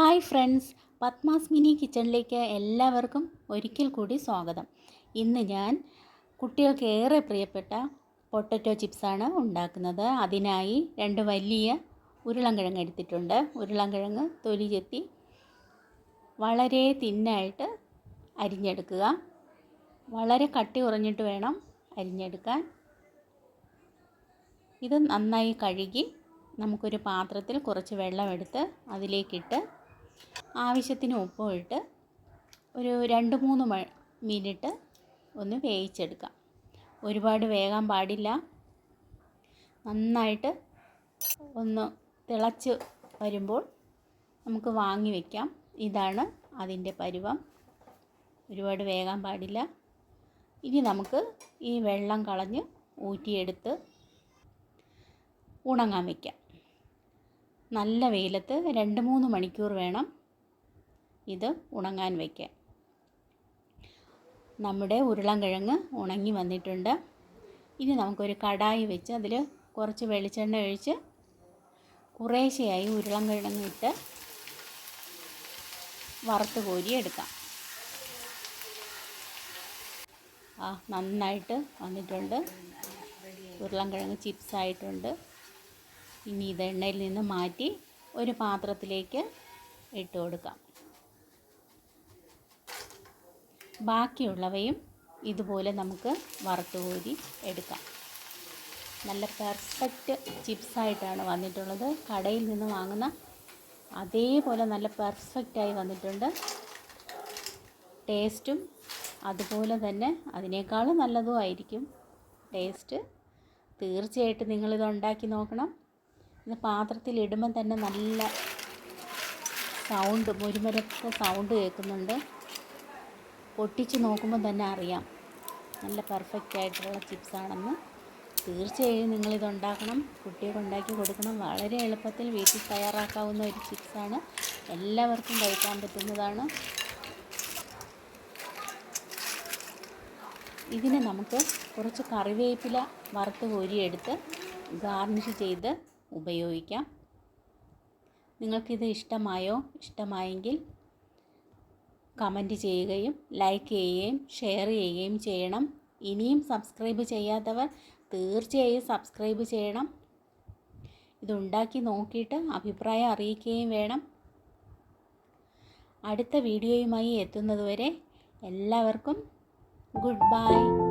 Hi friends Padmas mini കിച്ചണിലേക്ക് എല്ലാവർക്കും ഒരിക്കൽ കൂടി സ്വാഗതം. ഇന്ന് ഞാൻ കുട്ടികൾക്ക് ഏറെ പ്രിയപ്പെട്ട പൊട്ടറ്റോ ചിപ്സാണ് ഉണ്ടാക്കുന്നത്. അതിനായി രണ്ട് വലിയ ഉരുളൻകിഴങ്ങ് എടുത്തിട്ടുണ്ട്. ഉരുളൻകിഴങ്ങ് തൊലി ചെത്തി വളരെ തിന്നായിട്ട് അരിഞ്ഞെടുക്കുക. വളരെ കട്ടി കുറഞ്ഞിട്ട് വേണം അരിഞ്ഞെടുക്കാൻ. ഇത് നന്നായി കഴുകി നമുക്കൊരു പാത്രത്തിൽ കുറച്ച് വെള്ളമെടുത്ത് അതിലേക്കിട്ട് ആവശ്യത്തിന് ഉപ്പും ഇട്ട് ഒരു രണ്ട് മൂന്ന് മിനിറ്റ് ഒന്ന് വേവിച്ചെടുക്കാം. ഒരുപാട് വേകാൻ പാടില്ല. നന്നായിട്ട് ഒന്ന് തിളച്ച് വരുമ്പോൾ നമുക്ക് വാങ്ങി വയ്ക്കാം ഇതാണ് അതിന്റെ പരുവം. ഒരുപാട് വേകാൻ പാടില്ല. ഇനി നമുക്ക് ഈ വെള്ളം കളഞ്ഞ് ഊറ്റിയെടുത്ത് ഉണങ്ങാൻ വയ്ക്കാം നല്ല വെയിലത്ത് രണ്ട് മൂന്ന് മണിക്കൂർ വേണം ഇത് ഉണങ്ങാൻ വയ്ക്കാൻ നമ്മുടെ ഉരുളൻകിഴങ്ങ് ഉണങ്ങി വന്നിട്ടുണ്ട്. ഇനി നമുക്കൊരു കടായി വെച്ച് അതിൽ കുറച്ച് വെളിച്ചെണ്ണ ഒഴിച്ച് കുറേശ്ശെയായി ഉരുളൻകിഴങ്ങ് ഇട്ട് വറുത്ത് കോരി എടുക്കാം. ആ നന്നായിട്ട് വന്നിട്ടുണ്ട്. ഉരുളൻകിഴങ്ങ് ചിപ്സ് ആയിട്ടുണ്ട്. ഇനി ഇത് എണ്ണയിൽ നിന്ന് മാറ്റി ഒരു പാത്രത്തിലേക്ക് ഇട്ട് കൊടുക്കാം. ബാക്കിയുള്ളവയും ഇതുപോലെ നമുക്ക് വറുത്ത് കോരി എടുക്കാം. നല്ല പെർഫെക്റ്റ് ചിപ്സായിട്ടാണ് വന്നിട്ടുള്ളത്. കടയിൽ നിന്ന് വാങ്ങുന്ന അതേപോലെ നല്ല പെർഫെക്റ്റായി വന്നിട്ടുണ്ട്. ടേസ്റ്റും അതുപോലെ തന്നെ അതിനേക്കാളും നല്ലതും ആയിരിക്കും. ടേസ്റ്റ് തീർച്ചയായിട്ടും നിങ്ങളിത് ഉണ്ടാക്കി നോക്കണം. ഇത് പാത്രത്തിൽ ഇടുമ്പം തന്നെ നല്ല സൗണ്ട് മുരുമുരത്ത സൗണ്ട് കേൾക്കുന്നുണ്ട്. പൊട്ടിച്ച് നോക്കുമ്പോൾ തന്നെ അറിയാം. നല്ല പെർഫെക്റ്റ് ആയിട്ടുള്ള ചിപ്സാണെന്ന് തീർച്ചയായും നിങ്ങളിത് ഉണ്ടാക്കണം. ഉണ്ടാക്കി കൊടുക്കണം. വളരെ എളുപ്പത്തിൽ വീട്ടിൽ തയ്യാറാക്കാവുന്ന ഒരു ചിപ്സാണ് എല്ലാവർക്കും കഴിക്കാൻ പറ്റുന്നതാണ്. ഇതിന് നമുക്ക് കുറച്ച് കറിവേപ്പില വറുത്ത് കോരിയെടുത്ത് ഗാർണിഷ് ചെയ്ത് ഉപയോഗിക്കാം. നിങ്ങൾക്കിത് ഇഷ്ടമായോ? ഇഷ്ടമായെങ്കിൽ കമന്റ് ചെയ്യുകയും ലൈക്ക് ചെയ്യുകയും ഷെയർ ചെയ്യുകയും ചെയ്യണം. ഇനിയും സബ്സ്ക്രൈബ് ചെയ്യാത്തവർ തീർച്ചയായും സബ്സ്ക്രൈബ് ചെയ്യണം. ഇതുണ്ടാക്കി നോക്കിയിട്ട് അഭിപ്രായം അറിയിക്കുകയും വേണം. അടുത്ത വീഡിയോയുമായി എത്തുന്നതുവരെ എല്ലാവർക്കും ഗുഡ് ബൈ.